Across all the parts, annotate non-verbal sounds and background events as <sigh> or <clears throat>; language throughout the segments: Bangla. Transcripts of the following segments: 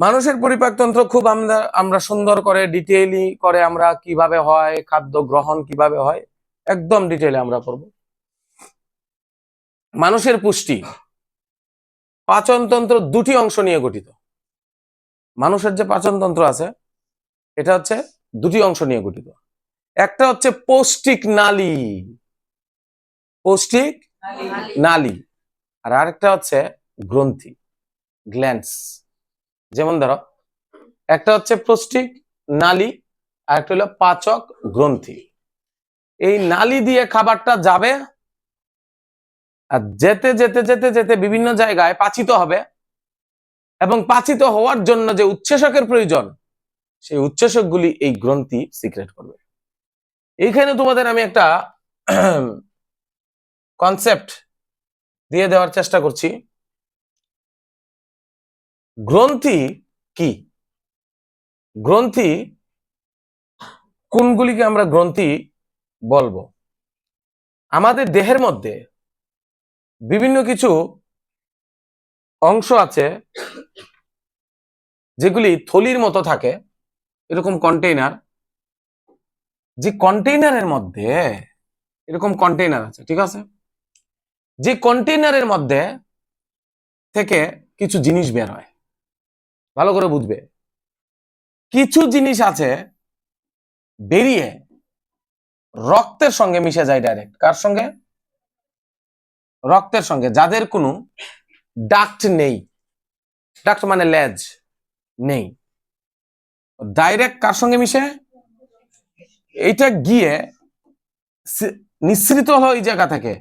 মানুষের পরিপাকতন্ত্র খুব আমরা আমরা সুন্দর করে ডিটেইলি করে আমরা কীভাবে হয় খাদ্য গ্রহণ কীভাবে হয় একদম ডিটেইলে আমরা পড়ব মানুষের পুষ্টি পাচনতন্ত্র দুটি অংশ নিয়ে গঠিত। মানুষের যে পাচনতন্ত্র আছে এটা হচ্ছে দুটি অংশ নিয়ে গঠিত। একটা হচ্ছে পৌষ্টিক নালী। পৌষ্টিক নালী। আর আরেকটা হচ্ছে গ্রন্থি গ্ল্যান্ডস। যেমন ধরো, একটা হচ্ছে পৌষ্টিক নালী আর একটা হলো পাচক গ্রন্থি। এই নালী দিয়ে খাবারটা যাবে আর যেতে যেতে যেতে যেতে বিভিন্ন জায়গায় পাচিত হবে এবং পাচিত হওয়ার জন্য যে উচ্ছেচকের প্রয়োজন, সেই উচ্ছেচকগুলি এই গ্রন্থি সিক্রেট করবে। এইখানে তোমাদের আমি একটা <clears throat> কনসেপ্ট দিয়ে দেওয়ার চেষ্টা করছি। গ্রন্থি কি? গ্রন্থি কোনগুলিকে আমরা গ্রন্থি বলব? আমাদের দেহের মধ্যে বিভিন্ন কিছু অংশ আছে যেগুলি থলির মতো থাকে, এরকম কন্টেইনার যে কন্টেইনারের মধ্যে এরকম কন্টেইনার আছে, ঠিক আছে? যে কন্টেইনারের মধ্যে থেকে কিছু জিনিস বের হয়। ভালো করে বুঝবে। কিছু জিনিস আছে বেরিয়ে রক্তের সঙ্গে মিশে যায় ডাইরেক্ট কার সঙ্গে? রক্তের সঙ্গে। যাদের কোনো ডাক্ট নেই। ডাক্ট মানে লেজ নেই। ডাইরেক্ট কার সঙ্গে মিশে? এইটা গিয়ে নিঃসৃত হলো এই জায়গা থেকে।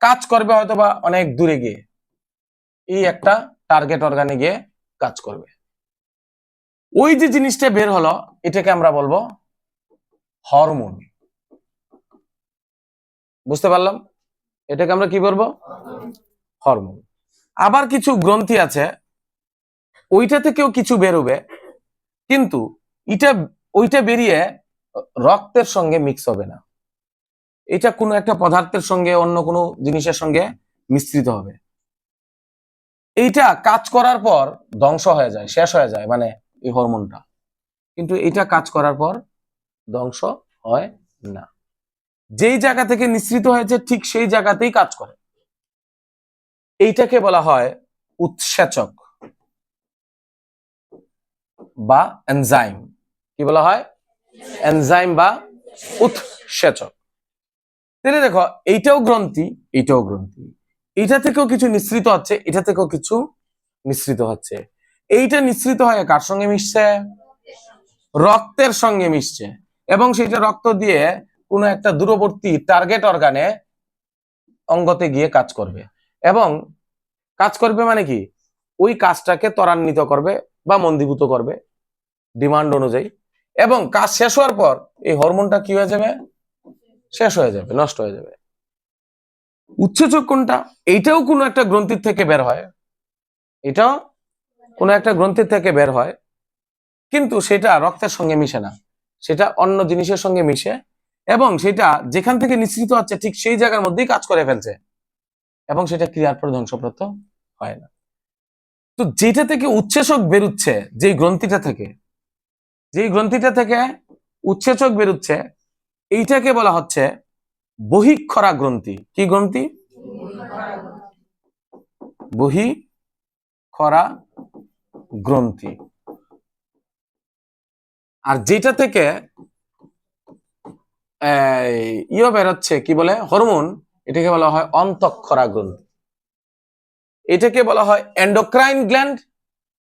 কাজ করবে হয়তো বা অনেক দূরে গিয়ে। এই একটা টার্গেট অর্গানে গিয়ে কাজ করবে। ওই যে জিনিসটা বের হলো, এটাকে আমরা বলব হরমোন। বুঝতে পারলাম? এটাকে আমরা কি বলব? হরমোন। আবার কিছু গ্রন্থি আছে, ওইটা থেকেও কিছু বেরোবে, কিন্তু এটা, ওইটা বেরিয়ে রক্তের সঙ্গে মিক্স হবে না। এটা কোনো একটা পদার্থের সঙ্গে, অন্য কোনো জিনিসের সঙ্গে মিশ্রিত হবে। এইটা কাজ করার পর ধ্বংস হয়ে যায়, শেষ হয়ে যায় মানে এই হরমোনটা। কিন্তু এটা কাজ করার পর ধ্বংস হয় না। যেই জায়গা থেকে নিঃসৃত হয়েছে, ঠিক সেই জায়গাতেই কাজ করে। এইটাকে বলা হয় উৎসেচক বা এনজাইম। কি বলা হয়? এনজাইম বা উৎসেচক। তাহলে দেখো, এইটাও গ্রন্থি এইটাও গ্রন্থি। এটা থেকেও কিছু নিঃসৃত হচ্ছে, এটা থেকেও কিছু মিশ্রিত হচ্ছে। এইটা নিঃসৃত হয়ে কার সঙ্গে মিশছে? রক্তের সঙ্গে মিশছে। এবং সেটা রক্ত দিয়ে কোনো একটা দূরবর্তী টার্গেট অর্গানে অঙ্গতে গিয়ে কাজ করবে। এবং কাজ করবে মানে কি? ওই কাজটাকে ত্বরান্বিত করবে বা মন্দীভূত করবে ডিমান্ড অনুযায়ী। এবং কাজ শেষ হওয়ার পর এই হরমোনটা কি হয়ে যাবে? শেষ হয়ে যাবে, নষ্ট হয়ে যাবে। উচ্ছেচক কোনটা? এইটাও কোনো একটা গ্রন্থির থেকে বের হয়। এটাও কোনো একটা গ্রন্থির থেকে বের হয়, কিন্তু সেটা রক্তের সঙ্গে মিশে না। সেটা অন্য জিনিসের সঙ্গে মিশে এবং সেটা যেখান থেকে নিঃসৃত হচ্ছে ঠিক সেই জায়গার মধ্যেই কাজ করে ফেলছে এবং সেটা ক্রিয়ার পর ধ্বংসপ্রাপ্ত হয় না। তো যেটা থেকে উচ্ছেচক বেরুচ্ছে, যেই গ্রন্থিটা থেকে, যেই গ্রন্থিটা থেকে উচ্ছেচক বেরুচ্ছে, এইটাকে বলা হচ্ছে বহিক্ষরা গ্রন্থি। কি গ্রন্থি? বহি খরা গ্রন্থি। আর যেটা থেকে ইয়ে বেরোচ্ছে, কি বলে? হরমোন, এটাকে বলা হয় অন্তঃক্ষরা গ্রন্থি। এটাকে বলা হয় এন্ডোক্রাইন গ্ল্যান্ড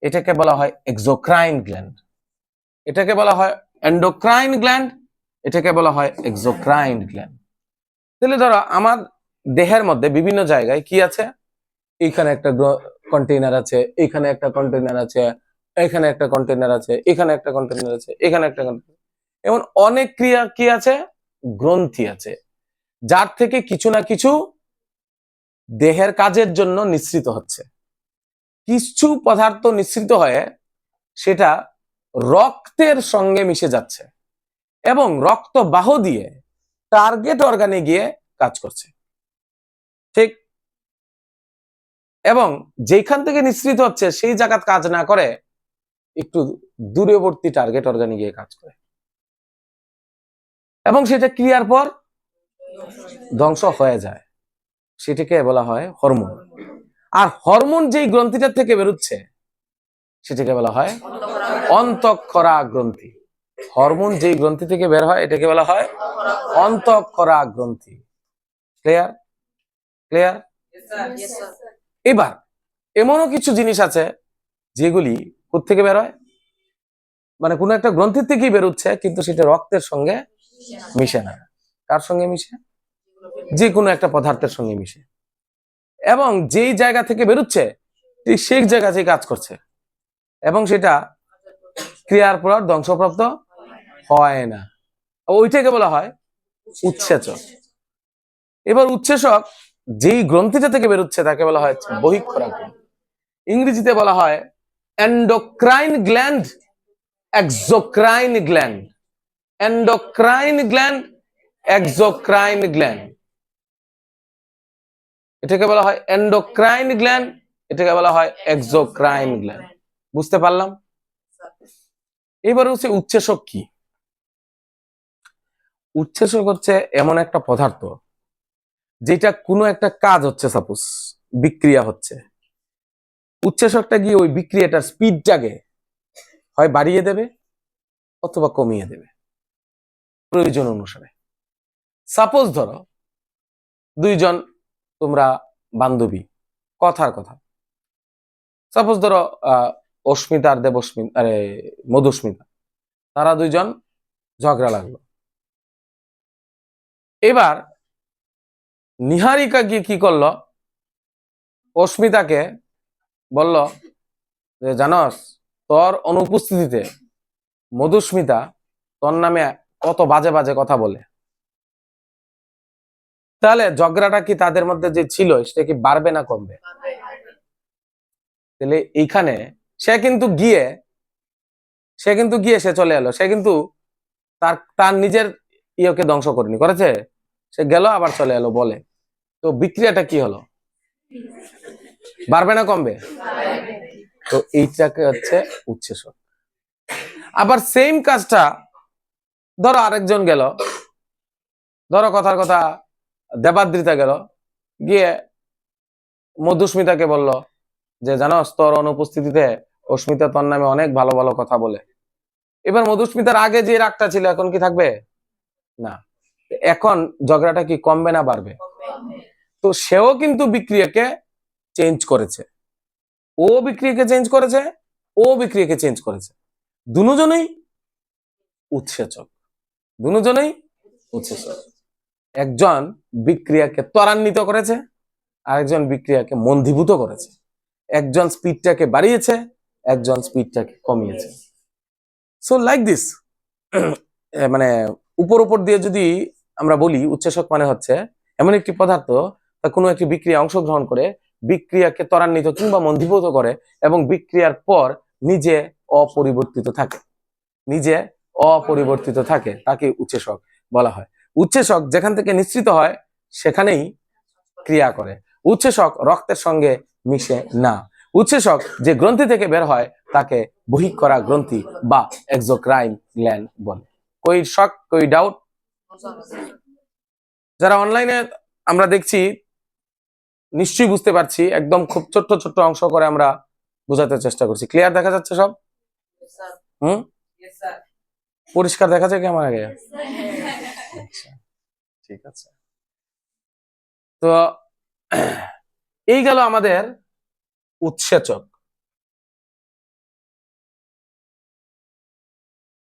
এটাকে বলা হয় এক্সোক্রাইন গ্ল্যান্ড এটাকে বলা হয় এন্ডোক্রাইন গ্ল্যান্ড এটাকে বলা হয় এক্সোক্রাইন গ্ল্যান্ড তাহলে ধরো, আমার দেহের মধ্যে বিভিন্ন জায়গায় কি আছে? এইখানে একটা কন্টেইনার আছে এইখানে একটা কন্টেইনার আছে, এখানে একটা কন্টেইনার আছে, এখানে একটা কন্টেইনার আছে, এখানে একটা কন্টেইনার এমন অনেক ক্রিয়া কি আছে? গ্রন্থি আছে, যার থেকে কিছু না কিছু দেহের কাজের জন্য নিঃসৃত হচ্ছে। কিছু পদার্থ নিঃসৃত হয়ে সেটা রক্তের সঙ্গে মিশে যাচ্ছে এবং রক্ত বাহ দিয়ে টার্গেট অর্গানে গিয়ে কাজ করছে। ঠিক এবং যেখান থেকে নিঃসৃত হচ্ছে, সেই জায়গাত কাজ না করে, একটু দূরবর্তী টার্গেট অর্গানে গিয়ে কাজ করে। এবং সেটা ক্রিয়ার পর ধ্বংস হয়ে যায়। সেটাকে বলা হয় হরমোন আর হরমোন যেই গ্রন্থিটার থেকে বেরোচ্ছে, সেটাকে বলা হয় অন্তঃক্ষরা গ্রন্থি। হরমোন যেই গ্রন্থি থেকে বের হয়, এটাকে বলা হয় অন্তঃক্ষরা গ্রন্থি। ক্লিয়ার ক্লিয়ার এবার, এমনও কিছু জিনিস আছে যেগুলি থেকে বের হয় মানে কোনো একটা গ্রন্থির থেকেই বেরোচ্ছে, কিন্তু সেটা রক্তের সঙ্গে মিশে না। কার সঙ্গে মিশে? যে কোনো একটা পদার্থের সঙ্গে মিশে। এবং যেই জায়গা থেকে বেরোচ্ছে, ঠিক সেই জায়গাতেই কাজ করছে। এবং সেটা ক্রিয়ার পর ধ্বংসপ্রাপ্ত হয় না। ওইটাকে বলা হয় উচ্ছেচক এবার উচ্ছেচক যেই গ্রন্থিটা থেকে বেরোচ্ছে তাকে বলা হয় বহিঃক্ষরা ইংরেজিতে বলা হয় endocrine gland exocrine gland endocrine gland exocrine gland এটাকে বলা হয় এন্ডোক্রাইন গ্ল্যান্ড এটাকে বলা হয় এক্সোক্রাইন গ্ল্যান্ড বুঝতে পারলাম? এবার হচ্ছে উচ্ছেসক কি? উচ্ছেসক হচ্ছে এমন একটা পদার্থ যেটা কোনো একটা কাজ হচ্ছে সাপোজ বিক্রিয়া হচ্ছে। উচ্ছেসকটা গিয়ে ওই বিক্রিয়াটার স্পিডটাকে হয় বাড়িয়ে দেবে অথবা কমিয়ে দেবে। প্রয়োজন অনুসারে। সাপোজ ধরো, দুইজন তোমরা বান্ধবী, কথার কথা। সাপোজ ধরো অস্মিতা আর দেবস্মিতা, আরে, মধুস্মিতা। তারা দুইজন ঝগড়া লাগল। এবার নিহারিকা গিয়ে কি করল? অস্মিতাকে বলল যে জানস, তোর অনুপস্থিতিতে মধুস্মিতা তোর নামে কত বাজে বাজে কথা বলে। তাহলে ঝগড়াটা কি তাদের মধ্যে যে ছিল, সেটা কি বাড়বে না কমবে? তাহলে এইখানে সে কিন্তু গিয়ে, সে কিন্তু গিয়ে সে চলে এলো। সে কিন্তু তার তার নিজের ইয়েকে ধ্বংস করেনি, করেছে? সে গেল, আবার চলে এলো, বলে। তো বিক্রিয়াটা কি হলো? বাড়বে না কমবে? তো এইটাকে হচ্ছে উচ্ছেসক আবার সেম কাজটা, ধরো আরেকজন গেল, ধরো কথার কথা দেবাদ্রিতা গেল, গিয়ে মধুস্মিতাকে বলল যে, জানোস, তোর অনুপস্থিতিতে অস্মিতা তোর নামে অনেক ভালো ভালো কথা বলে। এবার মধুস্মিতার আগে যে রাগটা ছিল, এখন কি থাকবে? না। এখন ঝগড়াটা কি কমবে না বাড়বে? তো সেও কিন্তু বিক্রিয়াকে চেঞ্জ করেছে। ও বিক্রিয়াকে চেঞ্জ করেছে ও বিক্রিয়াকে চেঞ্জ করেছে। দুজনেই উৎসেচক। দুজনেই উৎসেচক। একজন বিক্রিয়াকে ত্বরান্বিত করেছে আরেকজন বিক্রিয়াকে মন্দীভূত করেছে। একজন স্পিডটাকে বাড়িয়েছে একজন স্পিডটাকে কমিয়েছে। সো লাইক দিস মানে উপর উপর দিয়ে যদি আমরা বলি উচ্চেসক মানে হচ্ছে এমন একটি পদার্থ তা কোনো একটি বিক্রিয়া অংশগ্রহণ করে, বিক্রিয়াকে ত্বরান্বিত কিংবা মন্দীভূত করে এবং বিক্রিয়ার পর নিজে অপরিবর্তিত থাকে। নিজে অপরিবর্তিত থাকে, তাকে উচ্চেসক বলা হয়। উচ্চেসক যেখান থেকে নিঃসৃত হয়, সেখানেই ক্রিয়া করে। উচ্চেসক রক্তের সঙ্গে মিশে না। উচ্চেসক যে গ্রন্থি থেকে বের হয়, তাকে বহিঃকরা গ্রন্থি বা এক্সোক্রাইন গ্ল্যান্ড বলে। কই শক, কই ডাউট যারা অনলাইনে আমরা দেখছি, নিশ্চয়ই বুঝতে পারছি, একদম খুব ছোট্ট ছোট্ট অংশ করে আমরা বোঝাতে চেষ্টা করছি। ক্লিয়ার দেখা যাচ্ছে সব? হুম? পরিষ্কার দেখা যায় কি আমার আগে ঠিক আছে। তো, এই গেল আমাদের উৎসেচক।